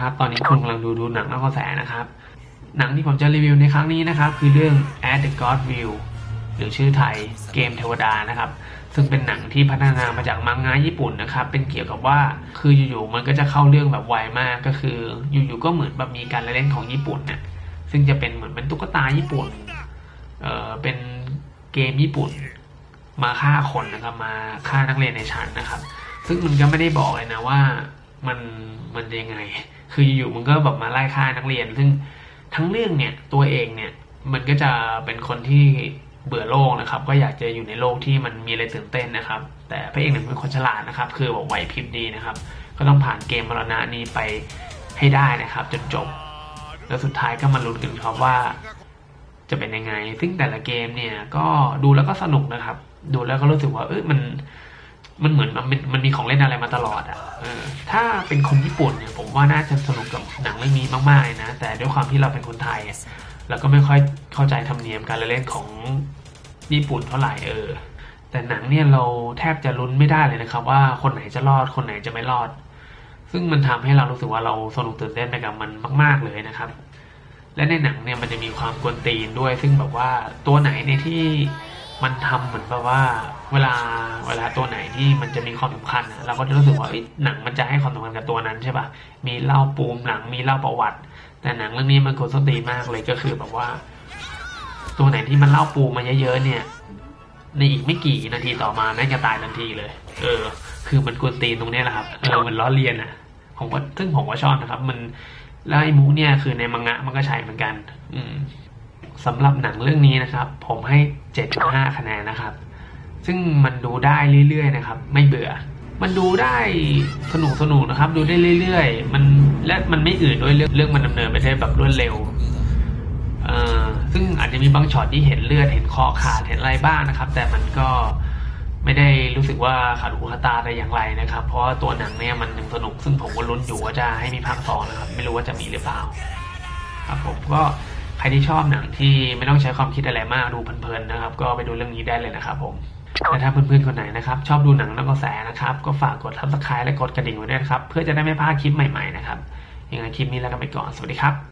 ครับ ตอนนี้คุณกำลังดูดูหนังนอกกระแสนะครับ หนังที่ผมจะรีวิวในครั้งนี้นะครับ คือเรื่อง At the God View หรือชื่อไทยเกมเทวดานะครับ ซึ่งเป็นหนังที่พัฒนามาจากมังงะญี่ปุ่นนะครับ เป็นเกี่ยวกับว่าคืออยู่ๆมันก็จะเข้าเรื่องแบบไวมากก็คือ อยู่ๆก็เหมือนแบบมีการเล่นของญี่ปุ่นเนี่ยซึ่งจะเป็นเหมือนเป็นตุ๊กตาญี่ปุ่นเออเป็นเกมญี่ปุ่น มาฆ่าคนนะครับมาฆ่านักเรียนในชั้นนะครับ ซึ่งมันก็ไม่ได้บอกเลยนะว่ามันมันยังไง คืออยู่มันก็แบบมาไล่ฆ่านักเรียน ซึ่งทั้งเรื่องเนี่ยตัวเองเนี่ยมันก็จะเป็นคนที่เบื่อโลกนะครับ ก็อยากจะอยู่ในโลกที่มันมีอะไรตื่นเต้นนะครับ แต่พระเอกเนี่ยเป็นคนฉลาดนะครับ คือแบบไหวพริบดีนะครับ ก็ต้องผ่านเกมมรณะนี้ไปให้ได้นะครับจนจบ แล้วสุดท้ายก็มาลุ้นกันครับว่า จะเป็นยังไง ซึ่งแต่ละเกมเนี่ยก็ดูแล้วก็สนุกนะครับ ดูแล้วก็รู้สึกว่าเออมัน มันเหมือนมันมันมีของเล่นอะไรมาตลอดอะเออถ้าเป็นคนญี่ปุ่นเนี่ยผมว่าน่าจะสนุกกับหนังเรื่องนี้มากๆเลยนะ แต่ด้วยความที่เราเป็นคนไทยเราก็ไม่ค่อยเข้าใจธรรมเนียมการเล่นของญี่ปุ่นเท่าไหร่เออ แต่หนังเนี่ยเราแทบจะลุ้นไม่ได้เลยนะครับ ว่าคนไหนจะรอดคนไหนจะไม่รอด ซึ่งมันทำให้เรารู้สึกว่าเราสนุกตื่นเต้นไปกับมันมาก ๆเลยนะครับ และในหนังเนี่ยมันจะมีความกวนตีนด้วย ซึ่งแบบว่าตัวไหนในที่ มันทำเหมือนแบบว่า เวลาเวลาตัวไหนที่มันจะมีความสำคัญอะเราก็จะรู้สึกว่าเอ้ยหนังมันจะให้ความสำคัญกับตัวนั้นใช่ปะมีเล่าปูมหนังมีเล่าประวัติ แต่หนังเรื่องนี้มันกวนส้นตีนมากเลยก็คือแบบว่า ตัวไหนที่มันเล่าปูมาเยอะๆเนี่ย ในอีกไม่กี่นาทีต่อมาแม่งจะตายทันทีเลย เออ คือมันกวนตีนตรงนี้แหละครับเออมันล้อเลียนอะผมว่าซึ่งผมก็ชอบนะครับ มันแล้วไอ้มุกเนี่ยคือในมังงะมันก็ใช้เหมือนกัน อืม สำหรับหนังเรื่องนี้นะครับ ผมให้ 7.5 คะแนนนะครับ ซึ่งมันดูได้เรื่อยๆนะครับ ไม่เบื่อ มันดูได้สนุกสนุกนะครับ ดูได้เรื่อยๆ มันและมันไม่อื่นด้วยเรื่องเรื่องมันดำเนินไปได้แบบรวดเร็วเอ่อซึ่งอาจจะมีบางช็อตที่เห็นเลือดเห็นคอขาดเห็นอะไรบ้างนะครับ แต่มันก็ไม่ได้รู้สึกว่าขาดหูขาตาแต่อย่างไรนะครับ เพราะว่าตัวหนังเนี่ยมันยังสนุก ซึ่งผมก็ลุ้นอยู่ว่าจะให้มีภาคสองนะครับ ไม่รู้ว่าจะมีหรือเปล่า ครับผมก็ ครที่ชอบหนังที่ไม่ต้องใช้ความคิดอะไรมากดูเพลินๆนะครับ ก็ไปดูเรื่องนี้ได้เลยนะครับผมและถ้าเพื่อนๆคนไหนนะครับ ชอบดูหนังแล้วก็แสนะครับ ก็ฝากกดทับสไครต์และกดกระดิ่งไว้ด้วยนะครับ เพื่อจะได้ไม่พลาดคลิปใหม่ๆนะครับยังไงคลิปนี้แล้วกันไปก่อนสวัสดีครับ